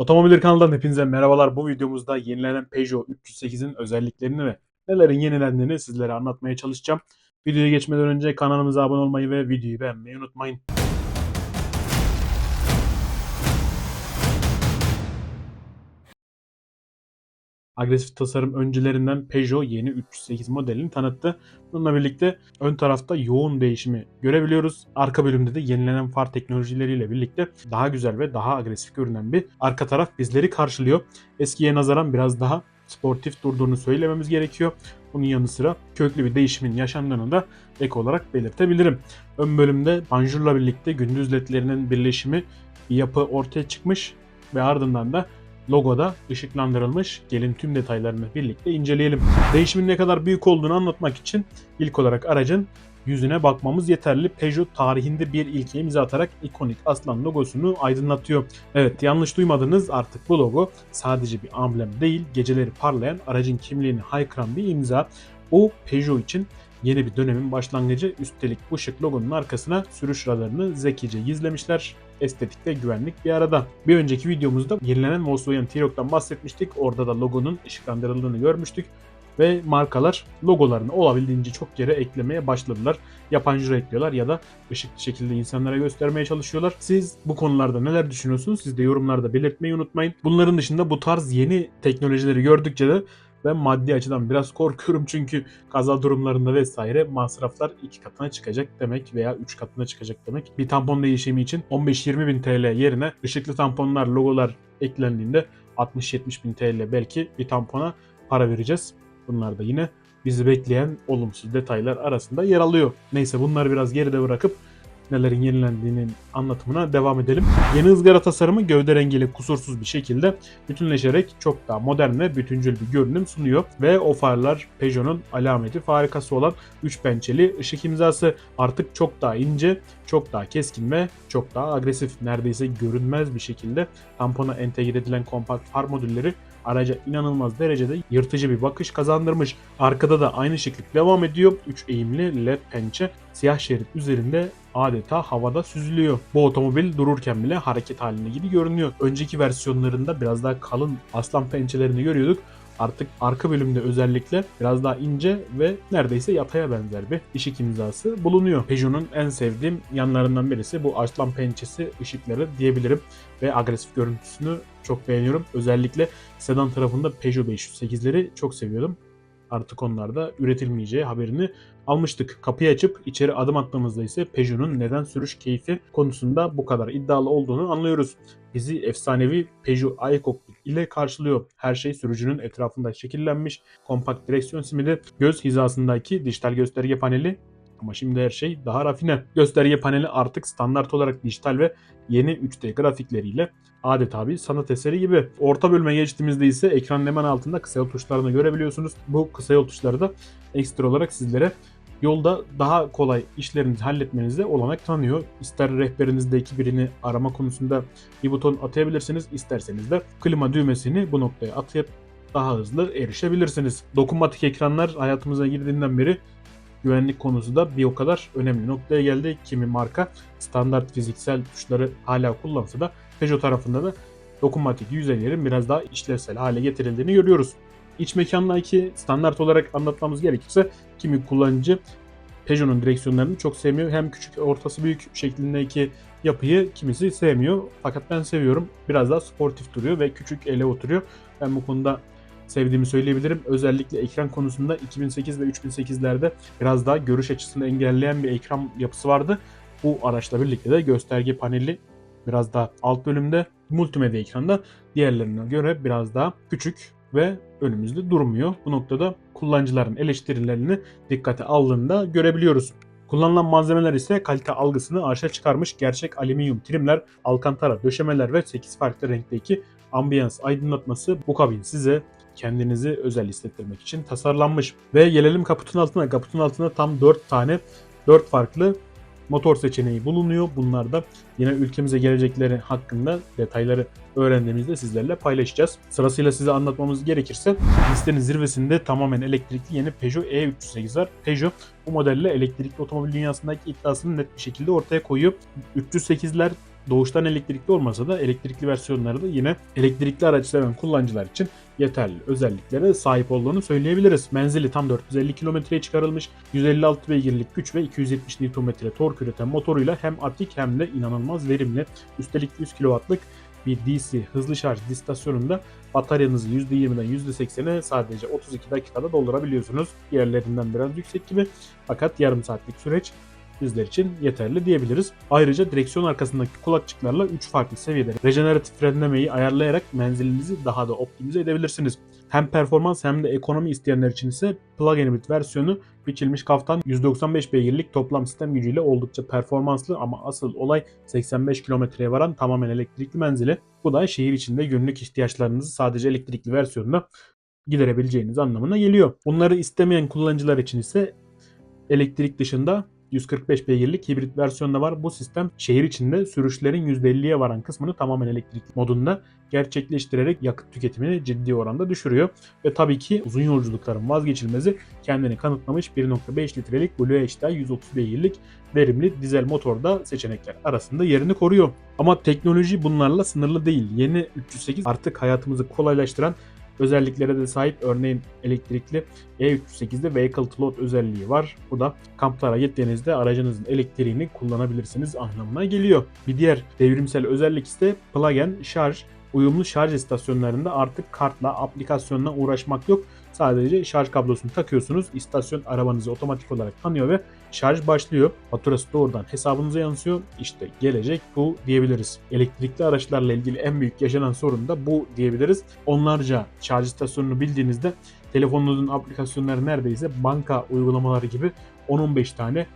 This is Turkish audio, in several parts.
Otomobil kanalından hepinize merhabalar. Bu videomuzda yenilenen Peugeot 308'in özelliklerini ve nelerin yenilendiğini sizlere anlatmaya çalışacağım. Videoya geçmeden önce kanalımıza abone olmayı ve videoyu beğenmeyi unutmayın. Agresif tasarım öncülerinden Peugeot yeni 308 modelini tanıttı. Bununla birlikte ön tarafta yoğun değişimi görebiliyoruz. Arka bölümde de yenilenen far teknolojileriyle birlikte daha güzel ve daha agresif görünen bir arka taraf bizleri karşılıyor. Eskiye nazaran biraz daha sportif durduğunu söylememiz gerekiyor. Bunun yanı sıra köklü bir değişimin yaşandığını da ek olarak belirtebilirim. Ön bölümde panjurla birlikte gündüz ledlerinin birleşimi bir yapı ortaya çıkmış ve ardından da logoda ışıklandırılmış. Gelin tüm detaylarını birlikte inceleyelim. Değişimin ne kadar büyük olduğunu anlatmak için ilk olarak aracın yüzüne bakmamız yeterli. Peugeot tarihinde bir ilke imza atarak ikonik aslan logosunu aydınlatıyor. Evet yanlış duymadınız artık bu logo sadece bir amblem değil geceleri parlayan aracın kimliğini haykıran bir imza. O Peugeot için yeni bir dönemin başlangıcı. Üstelik bu şık logonun arkasına sürüş radarını zekice gizlemişler. Estetik ve güvenlik bir arada. Bir önceki videomuzda yenilenen Volkswagen T-Roc'tan bahsetmiştik. Orada da logonun ışıklandırıldığını görmüştük. Ve markalar logolarını olabildiğince çok yere eklemeye başladılar. Ya panjura ekliyorlar ya da ışıklı şekilde insanlara göstermeye çalışıyorlar. Siz bu konularda neler düşünüyorsunuz? Siz de yorumlarda belirtmeyi unutmayın. Bunların dışında bu tarz yeni teknolojileri gördükçe de ben maddi açıdan biraz korkuyorum çünkü kaza durumlarında vesaire masraflar iki katına çıkacak demek veya üç katına çıkacak demek. Bir tampon değişimi için 15-20 bin TL yerine ışıklı tamponlar, logolar eklendiğinde 60-70 bin TL belki bir tampona para vereceğiz. Bunlar da yine bizi bekleyen olumsuz detaylar arasında yer alıyor. Neyse bunları biraz geride bırakıp nelerin yenilendiğinin anlatımına devam edelim. Yeni ızgara tasarımı gövde rengiyle kusursuz bir şekilde bütünleşerek çok daha modern ve bütüncül bir görünüm sunuyor. Ve o farlar Peugeot'un alameti farikası olan 3 pençeli ışık imzası artık çok daha ince, çok daha keskin ve çok daha agresif neredeyse görünmez bir şekilde tampona entegre edilen kompakt far modülleri araca inanılmaz derecede yırtıcı bir bakış kazandırmış. Arkada da aynı şekilde devam ediyor. 3 eğimli led pençe siyah şerit üzerinde adeta havada süzülüyor. Bu otomobil dururken bile hareket halinde gibi görünüyor. Önceki versiyonlarında biraz daha kalın aslan pençelerini görüyorduk. Artık arka bölümde özellikle biraz daha ince ve neredeyse yataya benzer bir ışık imzası bulunuyor. Peugeot'un en sevdiğim yanlarından birisi bu aslan pençesi ışıkları diyebilirim ve agresif görüntüsünü çok beğeniyorum. Özellikle sedan tarafında Peugeot 508'leri çok seviyordum. Artık onlarda üretilmeyeceği haberini almıştık. Kapıyı açıp içeri adım attığımızda ise Peugeot'un neden sürüş keyfi konusunda bu kadar iddialı olduğunu anlıyoruz. Bizi efsanevi Peugeot i-Cockpit ile karşılıyor. Her şey sürücünün etrafında şekillenmiş. Kompakt direksiyon simidi, göz hizasındaki dijital gösterge paneli ama şimdi her şey daha rafine. Gösterge paneli artık standart olarak dijital ve yeni 3D grafikleriyle adeta bir sanat eseri gibi. Orta bölüme geçtiğimizde ise ekranın hemen altında kısa yol tuşlarını görebiliyorsunuz. Bu kısa yol tuşları da ekstra olarak sizlere yolda daha kolay işlerinizi halletmenize olanak tanıyor. İster rehberinizdeki birini arama konusunda bir buton atayabilirsiniz. isterseniz de klima düğmesini bu noktaya atayıp daha hızlı erişebilirsiniz. Dokunmatik ekranlar hayatımıza girdiğinden beri güvenlik konusu da bir o kadar önemli noktaya geldi. Kimi marka standart fiziksel tuşları hala kullansa da Peugeot tarafında da dokunmatik yüzeylerin biraz daha işlevsel hale getirildiğini görüyoruz. İç mekandaki standart olarak anlatmamız gerekirse kimi kullanıcı Peugeot'un direksiyonlarını çok sevmiyor. Hem küçük ortası büyük şeklindeki yapıyı kimisi sevmiyor. Fakat ben seviyorum. Biraz daha sportif duruyor ve küçük ele oturuyor. Ben bu konuda sevdiğimi söyleyebilirim. Özellikle ekran konusunda 2008 ve 3008'lerde biraz daha görüş açısını engelleyen bir ekran yapısı vardı. Bu araçla birlikte de gösterge paneli biraz daha alt bölümde, multimedya ekranda diğerlerine göre biraz daha küçük ve önümüzde durmuyor. Bu noktada kullanıcıların eleştirilerini dikkate aldığında görebiliyoruz. Kullanılan malzemeler ise kalite algısını arşa çıkarmış gerçek alüminyum trimler, alkantara döşemeler ve 8 farklı renkteki ambiyans aydınlatması bu kabin size kendinizi özel hissettirmek için tasarlanmış. Ve gelelim kaputun altına. Kaputun altında tam 4 tane 4 farklı motor seçeneği bulunuyor. Bunlar da yine ülkemize gelecekleri hakkında detayları öğrendiğimizde sizlerle paylaşacağız. Sırasıyla size anlatmamız gerekirse listenin zirvesinde tamamen elektrikli yeni Peugeot E308 var. Peugeot bu modelle elektrikli otomobil dünyasındaki iddiasını net bir şekilde ortaya koyuyor. 308'ler doğuştan elektrikli olmasa da elektrikli versiyonları da yine elektrikli araç seven kullanıcılar için yeterli özelliklere sahip olduğunu söyleyebiliriz. Menzili tam 450 kilometreye çıkarılmış, 156 beygirlik güç ve 270 Nm tork üreten motoruyla hem atik hem de inanılmaz verimli. Üstelik 100 kW'lık bir DC hızlı şarj istasyonunda bataryanızı %20'den %80'e sadece 32 dakikada doldurabiliyorsunuz. Diğerlerinden biraz yüksek gibi fakat yarım saatlik süreç bizler için yeterli diyebiliriz. Ayrıca direksiyon arkasındaki kulakçıklarla 3 farklı seviyede rejeneratif frenlemeyi ayarlayarak menzilinizi daha da optimize edebilirsiniz. Hem performans hem de ekonomi isteyenler için ise plug-in hibrit versiyonu biçilmiş kaftan 195 beygirlik toplam sistem gücüyle oldukça performanslı ama asıl olay 85 kilometreye varan tamamen elektrikli menzili. Bu da şehir içinde günlük ihtiyaçlarınızı sadece elektrikli versiyonda giderebileceğiniz anlamına geliyor. Bunları istemeyen kullanıcılar için ise elektrik dışında 145 beygirlik hibrit versiyonda var. Bu sistem şehir içinde sürüşlerin %50'ye varan kısmını tamamen elektrikli modunda gerçekleştirerek yakıt tüketimini ciddi oranda düşürüyor. Ve tabii ki uzun yolculukların vazgeçilmezi kendini kanıtlamış 1.5 litrelik Blue HDI 130 beygirlik verimli dizel motorda seçenekler arasında yerini koruyor. Ama teknoloji bunlarla sınırlı değil. Yeni 308 artık hayatımızı kolaylaştıran özelliklere de sahip. Örneğin elektrikli E308'de Vehicle to Load özelliği var. Bu da kamplara gittiğinizde aracınızın elektriğini kullanabilirsiniz anlamına geliyor. Bir diğer devrimsel özellik ise plug-in şarj. Uyumlu şarj istasyonlarında artık kartla, aplikasyonla uğraşmak yok. Sadece şarj kablosunu takıyorsunuz. İstasyon arabanızı otomatik olarak tanıyor ve şarj başlıyor. Faturası doğrudan hesabınıza yansıyor. İşte gelecek bu diyebiliriz. Elektrikli araçlarla ilgili en büyük yaşanan sorun da bu diyebiliriz. Onlarca şarj istasyonunu bildiğinizde telefonunuzun aplikasyonları neredeyse banka uygulamaları gibi 10-15 tane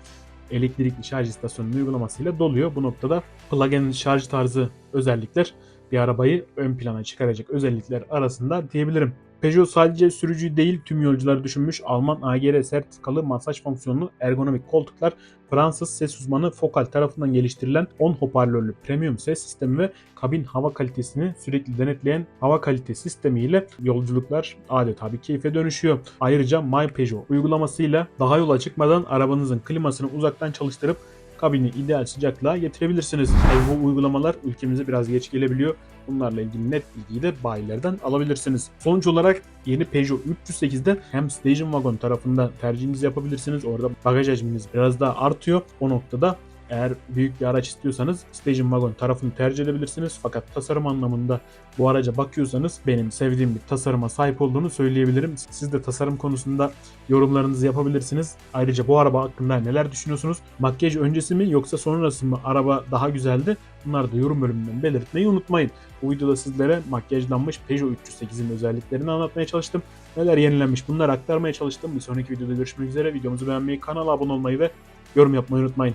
elektrikli şarj istasyonunun uygulamasıyla doluyor. Bu noktada plug-in şarj tarzı özellikler bir arabayı ön plana çıkaracak özellikler arasında diyebilirim. Peugeot sadece sürücüyü değil tüm yolcuları düşünmüş Alman AGR sertifikalı masaj fonksiyonlu ergonomik koltuklar, Fransız ses uzmanı Focal tarafından geliştirilen 10 hoparlörlü premium ses sistemi ve kabin hava kalitesini sürekli denetleyen hava kalite sistemiyle yolculuklar adeta bir keyfe dönüşüyor. Ayrıca My Peugeot uygulamasıyla daha yola çıkmadan arabanızın klimasını uzaktan çalıştırıp kabini ideal sıcaklığa getirebilirsiniz. Tabii bu uygulamalar ülkemize biraz geç gelebiliyor. Bunlarla ilgili net bilgiyi de bayilerden alabilirsiniz. Sonuç olarak yeni Peugeot 308'de hem Station Wagon tarafında tercihinizi yapabilirsiniz. Orada bagaj hacminiz biraz daha artıyor. O noktada eğer büyük bir araç istiyorsanız Station Wagon tarafını tercih edebilirsiniz. Fakat tasarım anlamında bu araca bakıyorsanız benim sevdiğim bir tasarıma sahip olduğunu söyleyebilirim. Siz de tasarım konusunda yorumlarınızı yapabilirsiniz. Ayrıca bu araba hakkında neler düşünüyorsunuz? Makyaj öncesi mi yoksa sonrası mı araba daha güzeldi? Bunları da yorum bölümünden belirtmeyi unutmayın. Bu videoda sizlere makyajlanmış Peugeot 308'in özelliklerini anlatmaya çalıştım. Neler yenilenmiş bunları aktarmaya çalıştım. Bir sonraki videoda görüşmek üzere. Videomuzu beğenmeyi, kanala abone olmayı ve yorum yapmayı unutmayın.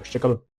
Hoşçakalın.